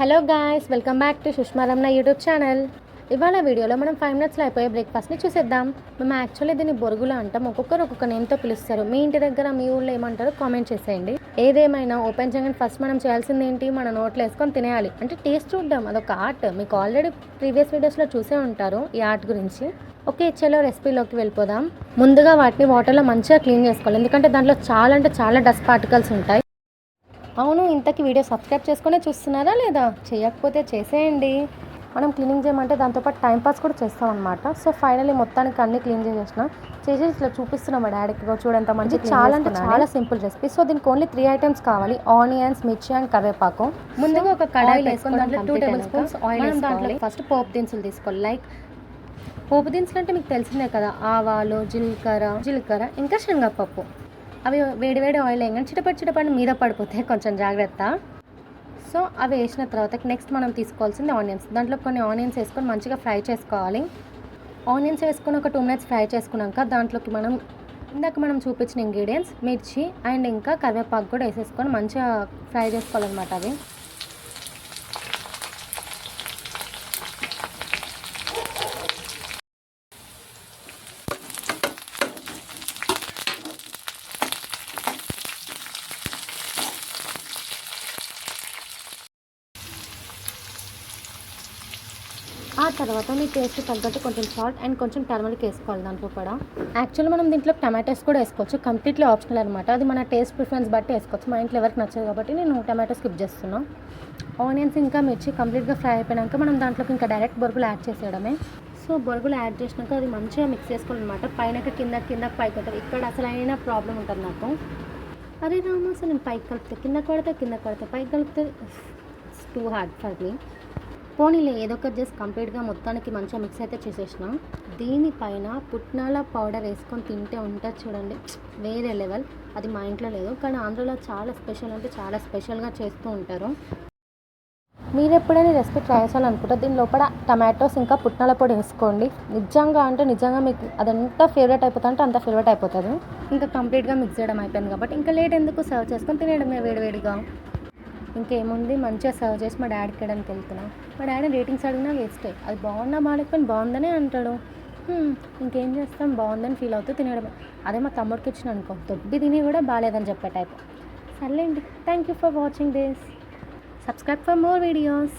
Hello guys welcome back to Sushma YouTube channel. ఇవాళ వీడియోలో మనం ఫైవ్ మినిట్స్లో అయిపోయే బ్రేక్ఫాస్ట్ని చూసేద్దాం. మేము యాక్చువల్లీ దీన్ని బొరుగులు అంటాం ఒక్కొక్కరు ఒక్కొక్క నేమ్తో పిలుస్తారు. మీ ఇంటి దగ్గర మీ ఊళ్ళో ఏమంటారో కామెంట్ చేసేయండి. ఏదేమైనా ఓపెన్ చేయగానే ఫస్ట్ మనం చేయాల్సింది ఏంటి మన నోట్లో వేసుకొని తినేయాలి. అంటే టేస్ట్ చూద్దాం అదొక ఆర్ట్ మీకు ఆల్రెడీ ప్రీవియస్ వీడియోస్లో చూసే ఉంటారు ఈ ఆర్ట్ గురించి. ఓకే చలో రెసిపీలోకి వెళ్ళిపోదాం. ముందుగా వాటిని వాటర్లో మంచిగా క్లీన్ చేసుకోవాలి. ఎందుకంటే దాంట్లో చాలా అంటే చాలా డస్ట్ పార్టికల్స్ ఉంటాయి. అవును ఇంతకీ వీడియో సబ్స్క్రైబ్ చేసుకునే చూస్తున్నారా లేదా? చేయకపోతే చేసేయండి. మనం క్లీనింగ్ చేయమంటే దాంతోపాటు టైం పాస్ కూడా చేస్తాం అనమాట సో ఫైనల్లీ మొత్తానికి అన్ని క్లీన్ చేసేసిన. చేసేసి ఇట్లా చూపిస్తున్నాం మా డాడీకి. చూడంత మంచి చాలా అంటే చాలా సింపుల్ రెసిపీ. సో దీనికి ఓన్లీ త్రీ ఐటమ్స్ కావాలి. ఆనియన్స్ మిర్చి అండ్ కరివేపాకు. ముందుగా ఒక కడాయి వేసుకొని దాంట్లో టూ టేబుల్ స్పూన్స్ ఆయిల్ దాంట్లో ఫస్ట్ పోపు దినుసులు తీసుకోవాలి. లైక్ పోపు దినుసులు అంటే మీకు తెలిసిందే కదా. ఆవాలు జీలకర్ర జీలకర్ర ఇంకా శనగపప్పు. అవి వేడి వేడి ఆయిల్ వేయగానే చిటపడి చిటపడి మీద పడిపోతాయి. కొంచెం జాగ్రత్త. సో అవి వేసిన తర్వాత నెక్స్ట్ మనం తీసుకోవాల్సింది ఆనియన్స్ దాంట్లో కొన్ని ఆనియన్స్ వేసుకొని మంచిగా ఫ్రై చేసుకోవాలి. ఆనియన్స్ వేసుకొని ఒక టూ మినిట్స్ ఫ్రై చేసుకున్నాక దాంట్లోకి మనం ఇందాక మనం చూపించిన ఇంగ్రీడియంట్స్ మిర్చి అండ్ ఇంకా కరివేపాకు కూడా వేసేసుకొని మంచిగా ఫ్రై చేసుకోవాలన్నమాట అవి. తర్వాత మీ టేస్ట్ తగ్గట్టు కొంచెం సాల్ట్ అండ్ కొంచెం టర్మరిక్ వేసుకోవాలి దాంట్లో కూడా. యాక్చువల్లీ మనం దీంట్లో టమాటోస్ కూడా వేసుకోవచ్చు. కంప్లీట్లీ ఆప్షనల్ అనమాట అది మన టేస్ట్ ప్రిఫరెన్స్ బట్టి వేసుకోవచ్చు. మా ఇంట్లో ఎవరికి నచ్చదు కాబట్టి నేను టమాటో స్కిప్ చేస్తున్నాను ఆనియన్స్ ఇంకా మిర్చి కంప్లీట్గా ఫ్రై అయిపోయాక మనం దాంట్లోకి ఇంకా డైరెక్ట్ బొరుగులు యాడ్ చేసేయడమే. సో బొరుగులు యాడ్ చేసినాక అది మంచిగా మిక్స్ చేసుకోవాలి అనమాట పైన కింద కింద పైకి ఉంటుంది ఇక్కడ అసలు అయినా ప్రాబ్లం ఉంటుంది నాకు. అరే రామా అసలు నేను పైకి కలిపితే. కింద కొడితే కింద కొడితే. పైకి కలిపితే టూ హార్డ్ ఫర్ మీ పోనీలే ఏదో ఒకటి చేసి కంప్లీట్గా మొత్తానికి మంచిగా మిక్స్ అయితే చేసేసిన. దీనిపైన పుట్నాల పౌడర్ వేసుకొని తింటే ఉంటుంది చూడండి. వేరే లెవెల్ అది మా ఇంట్లో లేదు. కానీ ఆంధ్రలో చాలా స్పెషల్ అంటే చాలా స్పెషల్గా చేస్తూ ఉంటారు. మీరు ఎప్పుడైనా రెసిపీ ట్రై చేయాలనుకుంటే దీని లోపల టమాటోస్ ఇంకా పుట్నాల పొడి వేసుకోండి. నిజంగా అంటే నిజంగా మీకు అదంతా ఫేవరెట్ అయిపోతుంది అంటే అంత ఫేవరెట్ అయిపోతుంది. ఇంకా కంప్లీట్గా మిక్స్ చేయడం అయిపోయింది కాబట్టి ఇంకా లేట్ ఎందుకు సర్వ్ చేసుకొని తినేయడమే వేడివేడిగా ఇంకేముంది? మంచిగా సర్వ్ చేసి మా డాడీకి ఇవ్వడానికి వెళ్తున్నా. మా డాడీ రేటింగ్స్ అడిగినా వేస్టే. అది బాగున్నా బాగాలేకపోయినా బాగుందనే అంటాడు. ఇంకేం చేస్తాం? బాగుందని ఫీల్ అవుతూ తినడమే అదే మా తమ్ముడికి ఇచ్చిన అనుకో. దొడ్డి తిని కూడా బాగాలేదని చెప్పే టైప్ సర్లేండి. Thank you for watching this subscribe for more videos